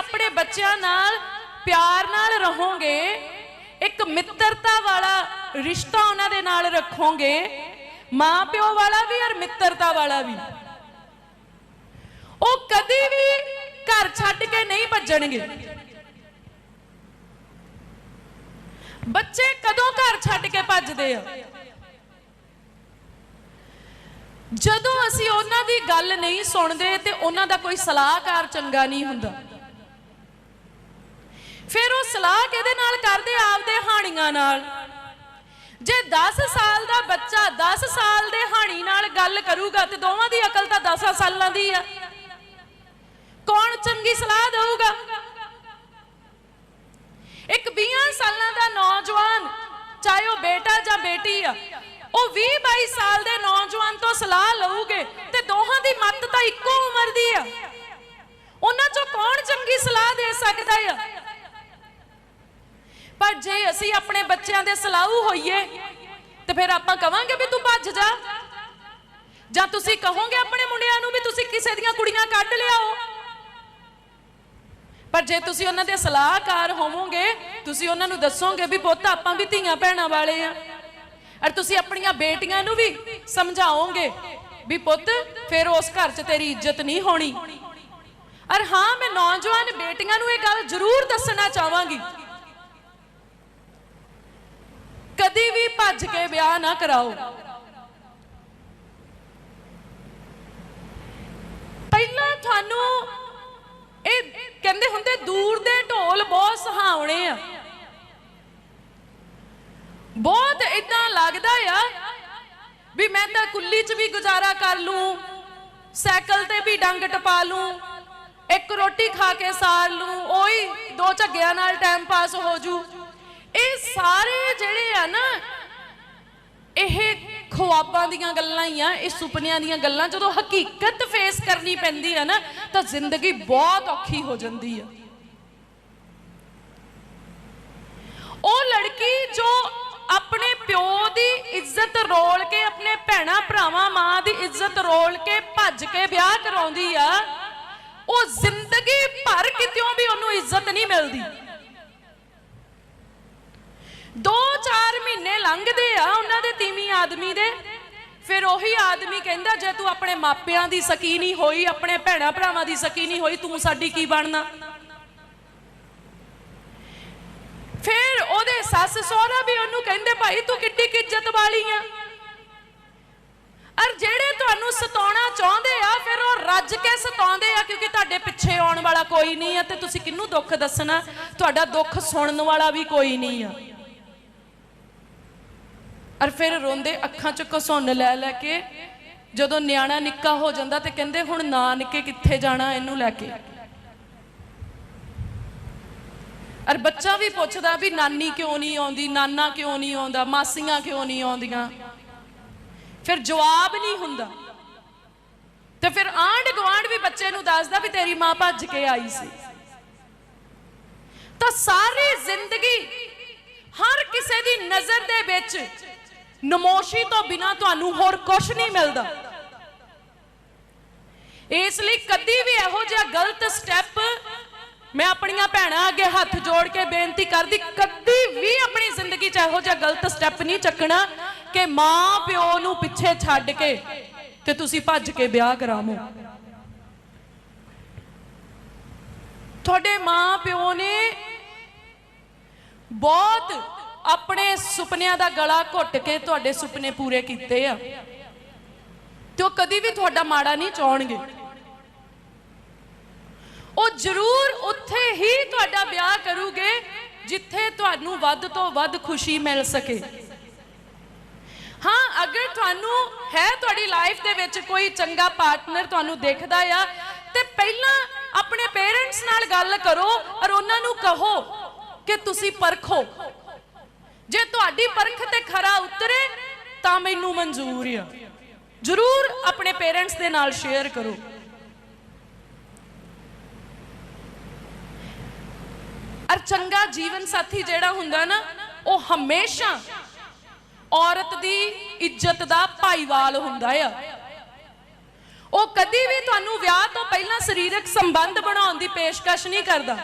ਆਪਣੇ ਬੱਚਿਆਂ ਨਾਲ ਪਿਆਰ ਨਾਲ ਰਹੋਗੇ, ਇੱਕ ਮਿੱਤਰਤਾ ਵਾਲਾ ਰਿਸ਼ਤਾ ਉਹਨਾਂ ਦੇ ਨਾਲ ਰੱਖੋਗੇ ਮਾਂ ਪਿਓ ਵਾਲਾ ਵੀ ਔਰ ਮਿੱਤਰਤਾ ਵਾਲਾ ਵੀ। ਉਹ ਕਦੀ ਵੀ ਘਰ ਛੱਡ ਕੇ ਨਹੀਂ ਭੱਜਣਗੇ। ਬੱਚੇ ਕਦੋਂ ਘਰ ਛੱਡ ਕੇ ਭੱਜਦੇ ਆ? ਜਦੋਂ ਅਸੀਂ ਉਹਨਾਂ ਦੀ ਗੱਲ ਨਹੀਂ ਸੁਣਦੇ ਤੇ ਉਹਨਾਂ ਦਾ ਕੋਈ ਸਲਾਹਕਾਰ ਚੰਗਾ ਨਹੀਂ ਹੁੰਦਾ। ਫਿਰ ਉਹ ਸਲਾਹ ਕਿਹਦੇ ਨਾਲ ਕਰਦੇ? ਆਪਦੇ ਹਾਣੀਆਂ ਨਾਲ। ਜੇ 10 ਸਾਲ ਦਾ ਬੱਚਾ 10 ਸਾਲ ਦੇ ਹਾਣੀ ਨਾਲ ਗੱਲ ਕਰੂਗਾ ਤੇ ਦੋਵਾਂ ਦੀ ਅਕਲ ਤਾਂ 10 ਸਾਲਾਂ ਦੀ ਆ। ਕੌਣ ਚੰਗੀ ਸਲਾਹ ਦੇਊਗਾ? ਇੱਕ 20 ਸਾਲਾਂ ਦਾ ਨੌਜਵਾਨ, ਚਾਹੇ ਉਹ ਬੇਟਾ ਜਾਂ ਬੇਟੀ ਆ, ਉਹ 20 22 ਸਾਲ ਦੇ ਨੌਜਵਾਨ ਤੋਂ ਸਲਾਹ ਲਊਗੇ ਤੇ ਦੋਹਾਂ ਦੀ ਮੱਤ ਤਾਂ ਇੱਕੋ ਉਮਰ ਦੀ ਆ। ਉਹਨਾਂ ਚੋਂ ਕੌਣ ਚੰਗੀ ਸਲਾਹ ਦੇ ਸਕਦਾ ਆ? ਪਰ ਜੇ ਅਸੀਂ ਆਪਣੇ ਬੱਚਿਆਂ ਦੇ ਸਲਾਹੂ ਹੋਈਏ, ਤੇ ਫਿਰ ਆਪਾਂ ਕਵਾਂਗੇ ਵੀ ਤੂੰ ਭੱਜ ਜਾ। ਜਾਂ ਤੁਸੀਂ ਕਹੋਗੇ ਆਪਣੇ ਮੁੰਡਿਆਂ ਨੂੰ ਵੀ ਤੁਸੀਂ ਕਿਸੇ ਦੀਆਂ ਕੁੜੀਆਂ ਕੱਢ ਲਿਆਓ। ਪਰ ਜੇ ਤੁਸੀਂ ਉਹਨਾਂ ਦੇ ਸਲਾਹਕਾਰ ਹੋਵੋਗੇ, ਤੁਸੀਂ ਉਹਨਾਂ ਨੂੰ ਦੱਸੋਗੇ ਵੀ ਪੁੱਤ ਆਪਾਂ ਵੀ ਧੀਆਂ ਭੈਣਾਂ ਵਾਲੇ ਆ। ਔਰ ਤੁਸੀਂ ਆਪਣੀਆਂ ਬੇਟੀਆਂ ਨੂੰ ਵੀ ਸਮਝਾਓਗੇ ਵੀ ਪੁੱਤ, ਫਿਰ ਉਸ ਘਰ 'ਚ ਤੇਰੀ ਇੱਜ਼ਤ ਨਹੀਂ ਹੋਣੀ। ਔਰ ਹਾਂ, ਮੈਂ ਨੌਜਵਾਨ ਬੇਟੀਆਂ ਨੂੰ ਇਹ ਗੱਲ ਜ਼ਰੂਰ ਦੱਸਣਾ ਚਾਹਾਂਗੀ ਕਦੀ ਵੀ ਭੱਜ ਕੇ ਵਿਆਹ ਨਾ ਕਰਾਓ। ਪਹਿਲਾਂ ਤੁਹਾਨੂੰ ਇਹ ਕਹਿੰਦੇ ਹੁੰਦੇ ਦੂਰ ਦੇ ਢੋਲ ਬਹੁਤ ਸੁਹਾਵਣੇ ਆ। ਬਹੁਤ ਇਦਾਂ ਲੱਗਦਾ ਆ ਵੀ ਮੈਂ ਤਾਂ ਕੁੱਲੀ 'ਚ ਵੀ ਗੁਜ਼ਾਰਾ ਕਰ ਲੂੰ, ਸਾਈਕਲ ਤੇ ਵੀ ਡੰਗ ਟਪਾ ਲੂੰ, ਇੱਕ ਰੋਟੀ ਖਾ ਕੇ ਸਾਰ ਲੂੰ, ਉਹੀ ਦੋ ਝੱਗਿਆਂ ਨਾਲ ਟਾਈਮ ਪਾਸ ਹੋ ਜੂ। ਇਹ ਸਾਰੇ ਜਿਹੜੇ ਆ ਨਾ ਇਹ ਖੁਆਬਾਂ ਦੀਆਂ ਗੱਲਾਂ ਹੀ ਆ, ਇਹ ਸੁਪਨਿਆਂ ਦੀਆਂ ਗੱਲਾਂ। ਜਦੋਂ ਹਕੀਕਤ ਫੇਸ ਕਰਨੀ ਪੈਂਦੀ ਆ ਨਾ, ਤਾਂ ਜ਼ਿੰਦਗੀ ਬਹੁਤ ਔਖੀ ਹੋ ਜਾਂਦੀ ਆ। ਉਹ ਲੜਕੀ ਜੋ ਆਪਣੇ ਪਿਓ ਦੀ ਇੱਜ਼ਤ ਰੋਲ ਕੇ, ਆਪਣੇ ਭੈਣਾ, ਭਰਾਵਾਂ, ਮਾਂ ਦੀ ਇੱਜ਼ਤ ਰੋਲ ਕੇ ਭੱਜ ਕੇ ਵਿਆਹ ਕਰਾਉਂਦੀ ਆ, ਉਹ ਜ਼ਿੰਦਗੀ ਭਰ ਕਿਤਿਓਂ ਵੀ ਉਹਨੂੰ ਇੱਜ਼ਤ ਨਹੀਂ ਮਿਲਦੀ। 2-4 ਮਹੀਨੇ ਲੰਘਦੇ ਆ ਉਹਨਾਂ ਦੇ ਤੀਵੀਂ ਆਦਮੀ ਦੇ। ਫਿਰ ਉਹੀ ਆਦਮੀ ਕਹਿੰਦਾ, ਜੇ ਤੂੰ ਆਪਣੇ ਮਾਪਿਆਂ ਦੀ ਸਕੀ ਨਹੀਂ ਹੋਈ, ਆਪਣੇ ਭੈਣਾ ਭਰਾਵਾਂ ਦੀ ਸਕੀ ਨਹੀਂ ਹੋਈ, ਤੂੰ ਸਾਡੀ ਕੀ ਬਣਨਾ? ਫਿਰ ਉਹਦੇ ਸੱਸ ਸਹੁਰਾ ਵੀ ਉਹਨੂੰ ਕਹਿੰਦੇ, ਭਾਈ ਤੂੰ ਕਿੱਡੀ ਕਿ ਵਾਲੀ ਆ। ਅਰ ਜਿਹੜੇ ਤੁਹਾਨੂੰ ਸਤਾਉਣਾ ਚਾਹੁੰਦੇ ਆ, ਫਿਰ ਉਹ ਰੱਜ ਕੇ ਸਤਾਉਂਦੇ ਆ, ਕਿਉਂਕਿ ਤੁਹਾਡੇ ਪਿੱਛੇ ਆਉਣ ਵਾਲਾ ਕੋਈ ਨਹੀਂ ਆ ਤੇ ਤੁਸੀਂ ਕਿਹਨੂੰ ਦੁੱਖ ਦੱਸਣਾ? ਤੁਹਾਡਾ ਦੁੱਖ ਸੁਣਨ ਵਾਲਾ ਵੀ ਕੋਈ ਨਹੀਂ ਆ। ਔਰ ਫਿਰ ਰੋਂਦੇ ਅੱਖਾਂ 'ਚ ਘਸੁੰਨ ਲੈ ਲੈ ਕੇ, ਜਦੋਂ ਨਿਆਣਾ ਨਿੱਕਾ ਹੋ ਜਾਂਦਾ ਤੇ ਕਹਿੰਦੇ ਹੁਣ ਨਾਨਕੇ ਕਿੱਥੇ ਜਾਣਾ ਇਹਨੂੰ ਲੈ ਕੇ? ਅਰ ਬੱਚਾ ਵੀ ਪੁੱਛਦਾ ਵੀ ਨਾਨੀ ਕਿਉਂ ਨਹੀਂ ਆਉਂਦੀ, ਨਾਨਾ ਕਿਉਂ ਨਹੀਂ ਆਉਂਦਾ, ਮਾਸੀਆਂ ਕਿਉਂ ਨਹੀਂ ਆਉਂਦੀਆਂ? ਫਿਰ ਜਵਾਬ ਨਹੀਂ ਹੁੰਦਾ। ਤੇ ਫਿਰ ਆਂਢ ਗੁਆਂਢ ਵੀ ਬੱਚੇ ਨੂੰ ਦੱਸਦਾ ਵੀ ਤੇਰੀ ਮਾਂ ਭੱਜ ਕੇ ਆਈ ਸੀ। ਤਾਂ ਸਾਰੀ ਜ਼ਿੰਦਗੀ ਹਰ ਕਿਸੇ ਦੀ ਨਜ਼ਰ ਦੇ ਵਿੱਚ ਨਮੋਸ਼ੀ ਤੋਂ ਬਿਨਾ ਤੁਹਾਨੂੰ ਹੋਰ ਕੁਝ ਨਹੀਂ ਮਿਲਦਾ। ਇਸ ਲਈ ਕਦੀ ਵੀ ਇਹੋ ਜਿਹਾ ਗਲਤ ਸਟੈਪ ਮੈਂ ਆਪਣੀਆਂ ਭੈਣਾਂ ਅੱਗੇ ਹੱਥ ਜੋੜ ਕੇ ਬੇਨਤੀ ਕਰਦੀ, ਕਦੀ ਵੀ ਆਪਣੀ ਜ਼ਿੰਦਗੀ 'ਚ ਇਹੋ ਜਿਹਾ ਗਲਤ ਸਟੈਪ ਨਹੀਂ ਚੱਕਣਾ ਕਿ ਮਾਂ ਪਿਓ ਨੂੰ ਪਿੱਛੇ ਛੱਡ ਕੇ ਤੇ ਤੁਸੀਂ ਭੱਜ ਕੇ ਵਿਆਹ ਕਰਾਵੋ। ਤੁਹਾਡੇ ਮਾਂ ਪਿਓ ਨੇ ਬਹੁਤ ਆਪਣੇ ਸੁਪਨਿਆਂ ਦਾ ਗਲਾ ਘੁੱਟ ਕੇ ਤੁਹਾਡੇ ਸੁਪਨੇ ਪੂਰੇ ਕੀਤੇ ਆ। ਤੇ ਉਹ ਕਦੀ ਵੀ ਤੁਹਾਡਾ ਮਾੜਾ ਨਹੀਂ ਚਾਹਣਗੇ ਉਹ ਜ਼ਰੂਰ ਉੱਥੇ ਹੀ ਤੁਹਾਡਾ ਵਿਆਹ ਕਰੂਗੇ, ਜਿੱਥੇ ਤੁਹਾਨੂੰ ਵੱਧ ਤੋਂ ਵੱਧ ਖੁਸ਼ੀ ਮਿਲ ਸਕੇ। ਹਾਂ, ਅਗਰ ਤੁਹਾਨੂੰ ਹੈ ਤੁਹਾਡੀ ਲਾਈਫ ਦੇ ਵਿੱਚ ਕੋਈ ਚੰਗਾ ਪਾਰਟਨਰ ਤੁਹਾਨੂੰ ਦਿਖਦਾ ਆ, ਤੇ ਪਹਿਲਾਂ ਆਪਣੇ ਪੇਰੈਂਟਸ ਨਾਲ ਗੱਲ ਕਰੋ ਔਰ ਉਹਨਾਂ ਨੂੰ ਕਹੋ ਕਿ ਤੁਸੀਂ ਪਰਖੋ। ਜੇ ਤੁਹਾਡੀ ਪਰਖ ਤੇ ਖਰਾ ਉਤਰੇ, ਤਾਂ ਮੈਨੂੰ ਮਨਜ਼ੂਰ ਆ। ਜ਼ਰੂਰ ਆਪਣੇ ਪੇਰੈਂਟਸ ਦੇ ਨਾਲ ਸ਼ੇਅਰ ਕਰੋ। ਅਰ ਚੰਗਾ ਜੀਵਨ ਸਾਥੀ ਜਿਹੜਾ ਹੁੰਦਾ ਨਾ, ਉਹ ਹਮੇਸ਼ਾ ਔਰਤ ਦੀ ਇੱਜ਼ਤ ਦਾ ਭਾਈਵਾਲ ਹੁੰਦਾ ਆ। ਉਹ ਕਦੀ ਵੀ ਤੁਹਾਨੂੰ ਵਿਆਹ ਤੋਂ ਪਹਿਲਾਂ ਸਰੀਰਕ ਸੰਬੰਧ ਬਣਾਉਣ ਦੀ ਪੇਸ਼ਕਸ਼ ਨਹੀਂ ਕਰਦਾ।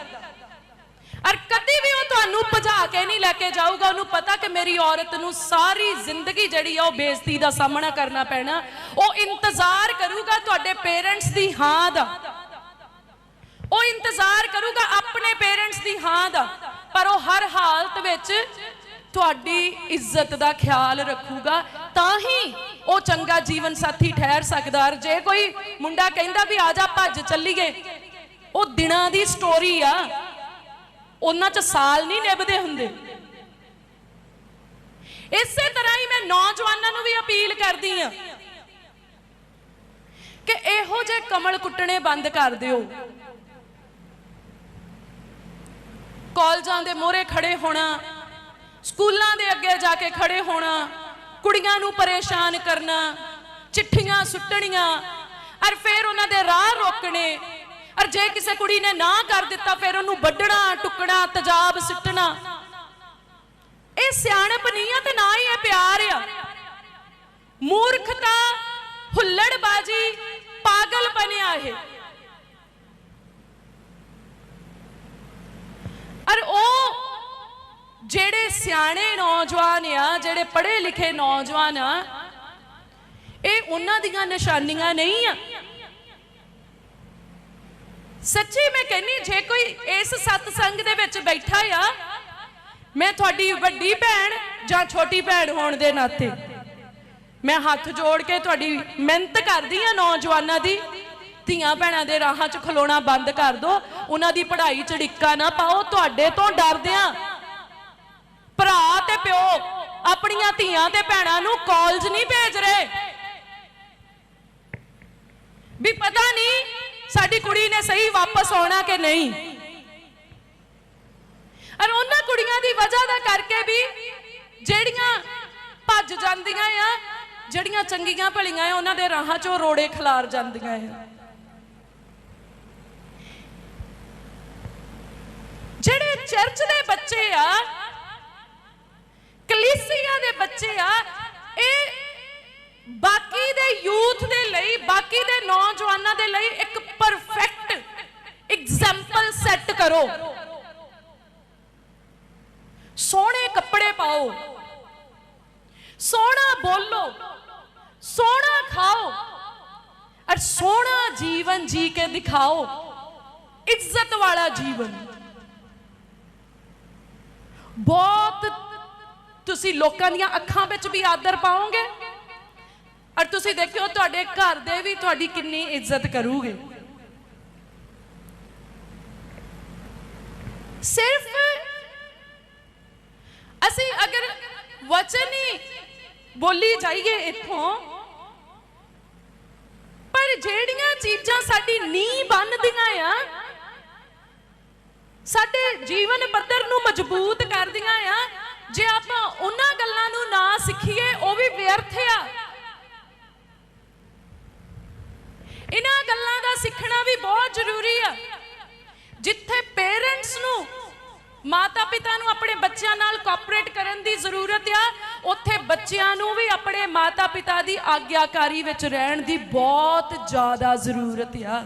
ਔਰ ਕਦੀ ਵੀ ਉਹ ਤੁਹਾਨੂੰ ਭਜਾ ਕੇ ਨਹੀਂ ਲੈ ਕੇ ਜਾਊਗਾ, ਉਹਨੂੰ ਪਤਾ ਕਿ ਮੇਰੀ ਔਰਤ ਨੂੰ ਸਾਰੀ ਜ਼ਿੰਦਗੀ ਜਿਹੜੀ ਆ ਉਹ ਬੇਇੱਜ਼ਤੀ ਦਾ ਸਾਹਮਣਾ ਕਰਨਾ ਪੈਣਾ। ਉਹ ਇੰਤਜ਼ਾਰ ਕਰੂਗਾ ਤੁਹਾਡੇ ਪੇਰੈਂਟਸ ਦੀ ਹਾਂ ਦਾ। ਉਹ ਇੰਤਜ਼ਾਰ ਕਰੂਗਾ ਆਪਣੇ ਪੇਰੈਂਟਸ ਦੀ ਹਾਂ ਦਾ। ਪਰ ਉਹ ਹਰ ਹਾਲਤ ਵਿੱਚ ਤੁਹਾਡੀ ਇੱਜ਼ਤ ਦਾ ਖਿਆਲ ਰੱਖੂਗਾ। ਤਾਂ ਹੀ ਉਹ ਚੰਗਾ ਜੀਵਨ ਸਾਥੀ ਠਹਿਰ ਸਕਦਾ। ਜੇ ਕੋਈ ਮੁੰਡਾ ਕਹਿੰਦਾ ਵੀ ਆ ਜਾ ਭੱਜ, ਚੱਲੀਏ। ਉਹ ਦਿਨਾਂ ਦੀ ਸਟੋਰੀ ਆ। ਉਹਨਾਂ ਚ ਸਾਲ ਨਹੀਂ ਨਿਭਦੇ ਹੁੰਦੇ। ਇਸੇ ਤਰ੍ਹਾਂ ਹੀ ਮੈਂ ਨੌਜਵਾਨਾਂ ਨੂੰ ਵੀ ਅਪੀਲ ਕਰਦੀ ਆ ਕਿ ਇਹੋ ਜਿਹੇ ਕਮਲ ਕੁੱਟਣੇ ਬੰਦ ਕਰ ਦਿਓ। ਕਾਲਜਾਂ ਦੇ ਮੋਹਰੇ ਖੜੇ ਹੋਣਾ, ਸਕੂਲਾਂ ਦੇ ਅੱਗੇ ਜਾ ਕੇ ਖੜੇ ਹੋਣਾ, ਕੁੜੀਆਂ ਨੂੰ ਪਰੇਸ਼ਾਨ ਕਰਨਾ, ਚਿੱਠੀਆਂ ਸੁੱਟਣੀਆਂ ਔਰ ਫਿਰ ਉਹਨਾਂ ਦੇ ਰਾਹ ਰੋਕਣੇ ਔਰ ਜੇ ਕਿਸੇ ਕੁੜੀ ਨੇ ਨਾ ਕਰ ਦਿੱਤਾ, ਫਿਰ ਉਹਨੂੰ ਵੱਢਣਾ ਟੁੱਕਣਾ, ਤਜਾਬ ਸਿੱਟਣਾ। ਇਹ ਸਿਆਣਪ ਨਹੀਂ ਆ ਤੇ ਨਾ ਹੀ ਇਹ ਪਿਆਰ ਆ। ਮੂਰਖਤਾ ਹੁੱਲੜਬਾਜੀ ਪਾਗਲ ਬਣਿਆ ਇਹ। ਔਰ ਉਹ ਜਿਹੜੇ ਸਿਆਣੇ ਨੌਜਵਾਨ ਆ, ਜਿਹੜੇ ਪੜ੍ਹੇ ਲਿਖੇ ਨੌਜਵਾਨ ਆ, ਇਹ ਉਹਨਾਂ ਦੀਆਂ ਨਿਸ਼ਾਨੀਆਂ ਨਹੀਂ ਆ। ਸੱਚੀ ਮੈਂ ਕਹਿੰਨੀ ਜੇ ਕੋਈ ਇਸ ਸਤਸੰਗ ਦੇ ਵਿੱਚ ਬੈਠਾ ਆ, ਮੈਂ ਤੁਹਾਡੀ ਵੱਡੀ ਭੈਣ ਜਾਂ ਛੋਟੀ ਭੈਣ ਹੋਣ ਦੇ ਨਾਤੇ। ਮੈਂ ਹੱਥ ਜੋੜ ਕੇ ਤੁਹਾਡੀ ਮਿਹਨਤ ਕਰਦੀ ਆ ਨੌਜਵਾਨਾਂ ਦੀ। ਧੀਆਂ ਭੈਣਾਂ ਦੇ ਰਾਹਾਂ 'ਚ ਖਲੋਣਾ ਬੰਦ ਕਰ ਦਿਓ ਉਹਨਾਂ ਦੀ ਪੜ੍ਹਾਈ 'ਚ ਡਿੱਕਾ ਨਾ ਪਾਓ। ਤੁਹਾਡੇ ਤੋਂ ਡਰਦੇ ਆ ਭਰਾ ਤੇ ਪਿਓ ਆਪਣੀਆਂ ਧੀਆਂ ਤੇ ਭੈਣਾਂ ਨੂੰ ਕਾਲਜ ਨਹੀਂ ਭੇਜ ਰਹੇ। ਵੀ ਪਤਾ ਨਹੀਂ ਸਾਡੀ ਕੁੜੀ ਨੇ ਸਹੀ ਵਾਪਸ ਆਉਣਾ ਕਿ ਨਹੀਂ? ਔਰ ਉਹਨਾਂ ਕੁੜੀਆਂ ਦੀ ਵਜ੍ਹਾ ਦਾ ਕਰਕੇ ਵੀ ਜਿਹੜੀਆਂ ਭੱਜ ਜਾਂਦੀਆਂ ਆ, ਜਿਹੜੀਆਂ ਚੰਗੀਆਂ ਭਲੀਆਂ ਆ, ਉਹਨਾਂ ਦੇ ਰਾਹਾਂ 'ਚੋਂ ਰੋੜੇ ਖਿਲਾਰ ਜਾਂਦੀਆਂ ਆ। ਜਿਹੜੇ ਚਰਚ ਦੇ ਬੱਚੇ ਆ, ਕਲੀਸਿਆ ਦੇ ਬੱਚੇ ਆ, ਇਹ ਬਾਕੀ ਦੇ ਯੂਥ ਦੇ ਲਈ, ਬਾਕੀ ਦੇ ਨੌਜਵਾਨਾਂ ਦੇ ਲਈ ਐਗਜ਼ਾਮਪਲ ਸੈੱਟ ਕਰੋ। ਸੋਹਣੇ ਕੱਪੜੇ ਪਾਓ। ਸੋਹਣਾ ਬੋਲੋ। ਸੋਹਣਾ ਖਾਓ। ਔਰ ਸੋਹਣਾ ਜੀਵਨ ਜੀ ਕੇ ਦਿਖਾਓ। ਇੱਜ਼ਤ ਵਾਲਾ ਜੀਵਨ। ਬਹੁਤ ਤੁਸੀਂ ਲੋਕਾਂ ਦੀਆਂ ਅੱਖਾਂ ਵਿੱਚ ਵੀ ਆਦਰ ਪਾਓਗੇ। ਔਰ ਤੁਸੀਂ ਦੇਖਿਓ ਤੁਹਾਡੇ ਘਰ ਦੇ ਵੀ ਤੁਹਾਡੀ ਕਿੰਨੀ ਇੱਜ਼ਤ ਕਰੂਗੇ। ਸਿਰਫ ਅਸੀਂ ਅਗਰ ਵਚਨ ਹੀ ਬੋਲੀ ਜਾਈਏ ਇੱਥੋਂ, ਪਰ ਜਿਹੜੀਆਂ ਚੀਜ਼ਾਂ ਸਾਡੀ ਨੀਂਹ ਬੰਨਦੀਆਂ ਆ, ਸਾਡੇ ਜੀਵਨ ਪੱਧਰ ਨੂੰ ਮਜ਼ਬੂਤ ਕਰਦੀਆਂ ਆ, ਜੇ ਆਪਾਂ ਉਹਨਾਂ ਗੱਲਾਂ ਨੂੰ ਨਾ ਸਿੱਖੀਏ, ਉਹ ਵੀ ਵਿਅਰਥ ਆ। ਇਹਨਾਂ ਗੱਲਾਂ ਦਾ ਸਿੱਖਣਾ ਵੀ ਬਹੁਤ ਜ਼ਰੂਰੀ ਆ। ਜਿੱਥੇ ਪੇਰੈਂਟਸ ਨੂੰ ਮਾਤਾ ਪਿਤਾ ਨੂੰ ਆਪਣੇ ਬੱਚਿਆਂ ਨਾਲ ਕੋਆਪਰੇਟ ਕਰਨ ਦੀ ਜ਼ਰੂਰਤ ਆ। ਉੱਥੇ ਬੱਚਿਆਂ ਨੂੰ ਵੀ ਆਪਣੇ ਮਾਤਾ ਪਿਤਾ ਦੀ ਆਗਿਆਕਾਰੀ ਵਿੱਚ ਰਹਿਣ ਦੀ ਬਹੁਤ ਜ਼ਿਆਦਾ ਜ਼ਰੂਰਤ ਆ।